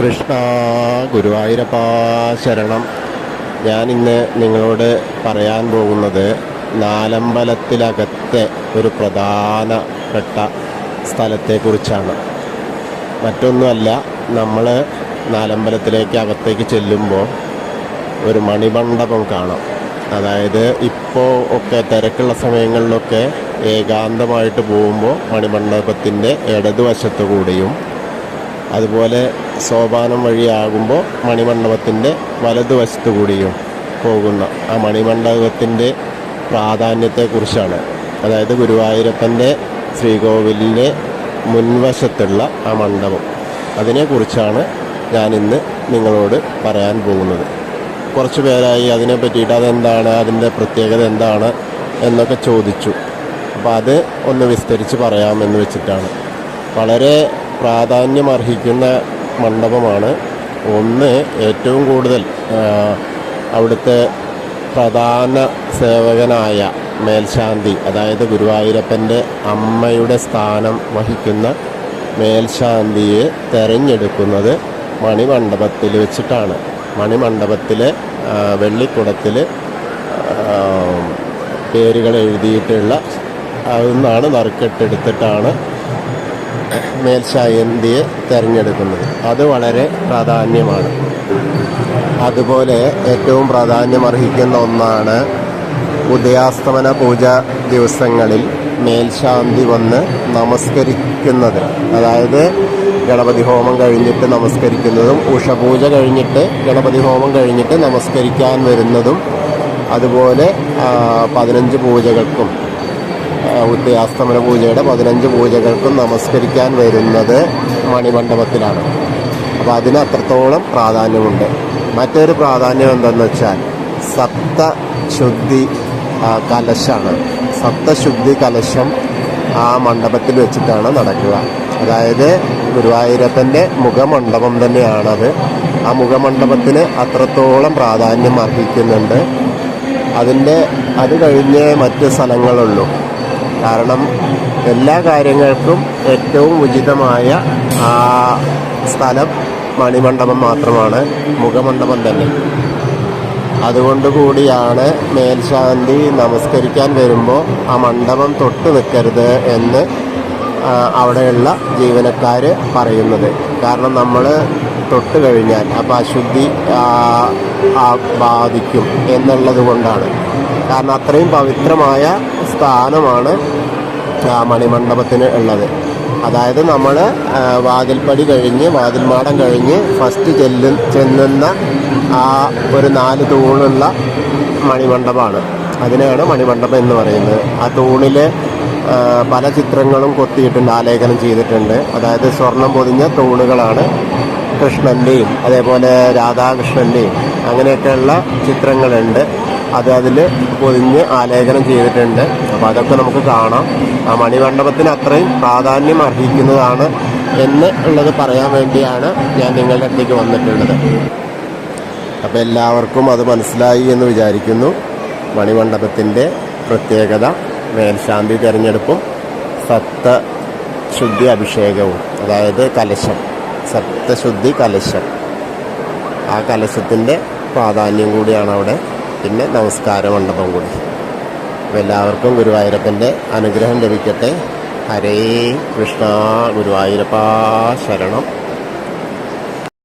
കൃഷ്ണ ഗുരുവായൂരപ്പ ശരണം. ഞാനിന്ന് നിങ്ങളോട് പറയാൻ പോകുന്നത് നാലമ്പലത്തിലകത്തെ ഒരു പ്രധാനപ്പെട്ട സ്ഥലത്തെക്കുറിച്ചാണ്. മറ്റൊന്നുമല്ല നമ്മൾ നാലമ്പലത്തിലേക്ക് അകത്തേക്ക് ചെല്ലുമ്പോൾ ഒരു മണിമണ്ഡപം കാണാം. അതായത് ഇപ്പോൾ ഒക്കെ തിരക്കുള്ള സമയങ്ങളിലൊക്കെ ഏകാന്തമായിട്ട് പോകുമ്പോൾ മണിമണ്ഡപത്തിന്റെ ഇടതുവശത്തു കൂടിയും അതുപോലെ സോപാനം വഴിയാകുമ്പോൾ മണിമണ്ഡപത്തിന്റെ വലതുവശത്തു കൂടിയും പോകുന്ന ആ മണിമണ്ഡപത്തിന്റെ പ്രാധാന്യത്തെക്കുറിച്ചാണ്. അതായത് ഗുരുവായൂരപ്പന്റെ ശ്രീകോവിലിന്റെ മുൻവശത്തുള്ള ആ മണ്ഡപം. അതിനെക്കുറിച്ചാണ് ഞാനിന്ന് നിങ്ങളോട് പറയാൻ പോകുന്നത്. കുറച്ച് പേരായി അതിനെ പറ്റിയിട്ട് അതെന്താണ് അതിന്റെ പ്രത്യേകത എന്താണ് എന്നൊക്കെ ചോദിച്ചു. അപ്പോൾ അത് ഒന്ന് വിസ്തരിച്ച് പറയാമെന്ന് വെച്ചിട്ടാണ്. വളരെ പ്രാധാന്യമർഹിക്കുന്ന മണ്ഡപമാണ്. ഒന്ന് ഏറ്റവും കൂടുതൽ അവിടുത്തെ പ്രധാന സേവകനായ മേൽശാന്തി അതായത് ഗുരുവായൂരപ്പന്റെ അമ്മയുടെ സ്ഥാനം വഹിക്കുന്ന മേൽശാന്തിയെ തെരഞ്ഞെടുക്കുന്നത് മണിമണ്ഡപത്തിൽ വെച്ചിട്ടാണ്. മണിമണ്ഡപത്തിലെ വെള്ളിക്കുടത്തിൽ പേരുകൾ എഴുതിയിട്ടുള്ള അതിൽ നിന്നാണ് നറുക്കെട്ടെടുത്തിട്ടാണ് മേൽശാന്തിയെ തിരഞ്ഞെടുക്കുന്നത്. അത് വളരെ പ്രാധാന്യമാണ്. അതുപോലെ ഏറ്റവും പ്രാധാന്യമർഹിക്കുന്ന ഒന്നാണ് ഉദയാസ്തമന പൂജ ദിവസങ്ങളിൽ മേൽശാന്തി വന്ന് നമസ്കരിക്കുന്നത്. അതായത് ഗണപതി ഹോമം കഴിഞ്ഞിട്ട് നമസ്കരിക്കുന്നതും ഉഷപൂജ കഴിഞ്ഞിട്ട് ഗണപതി ഹോമം കഴിഞ്ഞിട്ട് നമസ്കരിക്കാൻ വരുന്നതും അതുപോലെ പതിനഞ്ച് പൂജകൾക്കും ഉദയാസ്തമന പൂജയുടെ പതിനഞ്ച് പൂജകൾക്കും നമസ്കരിക്കാൻ വരുന്നത് മണിമണ്ഡപത്തിലാണ്. അപ്പോൾ അതിന് അത്രത്തോളം പ്രാധാന്യമുണ്ട്. മറ്റൊരു പ്രാധാന്യം എന്തെന്ന് വെച്ചാൽ സപ്തശുദ്ധി കലശാണ്. സപ്തശുദ്ധി കലശം ആ മണ്ഡപത്തിൽ വെച്ചിട്ടാണ് നടക്കുക. അതായത് ഗുരുവായൂരപ്പന്റെ മുഖമണ്ഡപം തന്നെയാണത്. ആ മുഖമണ്ഡപത്തിന് അത്രത്തോളം പ്രാധാന്യം അർഹിക്കുന്നുണ്ട്. അതിന്റെ അത് കഴിഞ്ഞേ മറ്റ് സ്ഥലങ്ങളുള്ളൂ. കാരണം എല്ലാ കാര്യങ്ങൾക്കും ഏറ്റവും ഉചിതമായ ആ സ്ഥലം മണിമണ്ഡപം മാത്രമാണ് മുഖമണ്ഡപം തന്നെ. അതുകൊണ്ട് കൂടിയാണ് മേൽശാന്തി നമസ്കരിക്കാൻ വരുമ്പോൾ ആ മണ്ഡപം തൊട്ട് നിൽക്കരുത് എന്ന് അവിടെയുള്ള ജീവനക്കാർ പറയുന്നത്. കാരണം നമ്മൾ തൊട്ട് കഴിഞ്ഞാൽ അപ്പോൾ അശുദ്ധി ബാധിക്കും എന്നുള്ളത് കൊണ്ടാണ്. കാരണം അത്രയും പവിത്രമായ സ്ഥാനമാണ് മണിമണ്ഡപത്തിന് ഉള്ളത്. അതായത് നമ്മൾ വാതിൽപ്പടി കഴിഞ്ഞ് വാതിൽമാടം കഴിഞ്ഞ് ഫസ്റ്റ് ചെല്ലു ചെല്ലുന്ന ആ ഒരു നാല് തൂണുള്ള മണിമണ്ഡപമാണ്. അതിനെയാണ് മണിമണ്ഡപം എന്ന് പറയുന്നത്. ആ തൂണിൽ പല ചിത്രങ്ങളും കൊത്തിയിട്ടുണ്ട് ആലേഖനം ചെയ്തിട്ടുണ്ട്. അതായത് സ്വർണം പൊതിഞ്ഞ തൂണുകളാണ് കൃഷ്ണന്റെയും അതേപോലെ രാധാകൃഷ്ണന്റെയും അങ്ങനെയൊക്കെയുള്ള ചിത്രങ്ങളുണ്ട്. അത് അതിൽ പൊതിഞ്ഞ് ആലേഖനം ചെയ്തിട്ടുണ്ട്. അപ്പോൾ അതൊക്കെ നമുക്ക് കാണാം. ആ മണിമണ്ഡപത്തിന് അത്രയും പ്രാധാന്യം അർഹിക്കുന്നതാണ് എന്ന് ഉള്ളത് പറയാൻ വേണ്ടിയാണ് ഞാൻ നിങ്ങളുടെ അടുത്തേക്ക് വന്നിട്ടുള്ളത്. അപ്പോൾ എല്ലാവർക്കും അത് മനസ്സിലായി എന്ന് വിചാരിക്കുന്നു. മണിമണ്ഡപത്തിന്റെ പ്രത്യേകത മേൽശാന്തി തിരഞ്ഞെടുപ്പും സപ്തശുദ്ധി അഭിഷേകവും അതായത് കലശം സപ്തശുദ്ധി കലശം. ആ കലശത്തിന്റെ പ്രാധാന്യം കൂടിയാണ് അവിടെ പിന്നെ നമസ്കാര മണ്ഡപം കൂടി. എല്ലാവർക്കും ഗുരുവായൂരപ്പന്റെ അനുഗ്രഹം ലഭിക്കട്ടെ. ഹരേ കൃഷ്ണ ഗുരുവായൂരപ്പ ശരണം.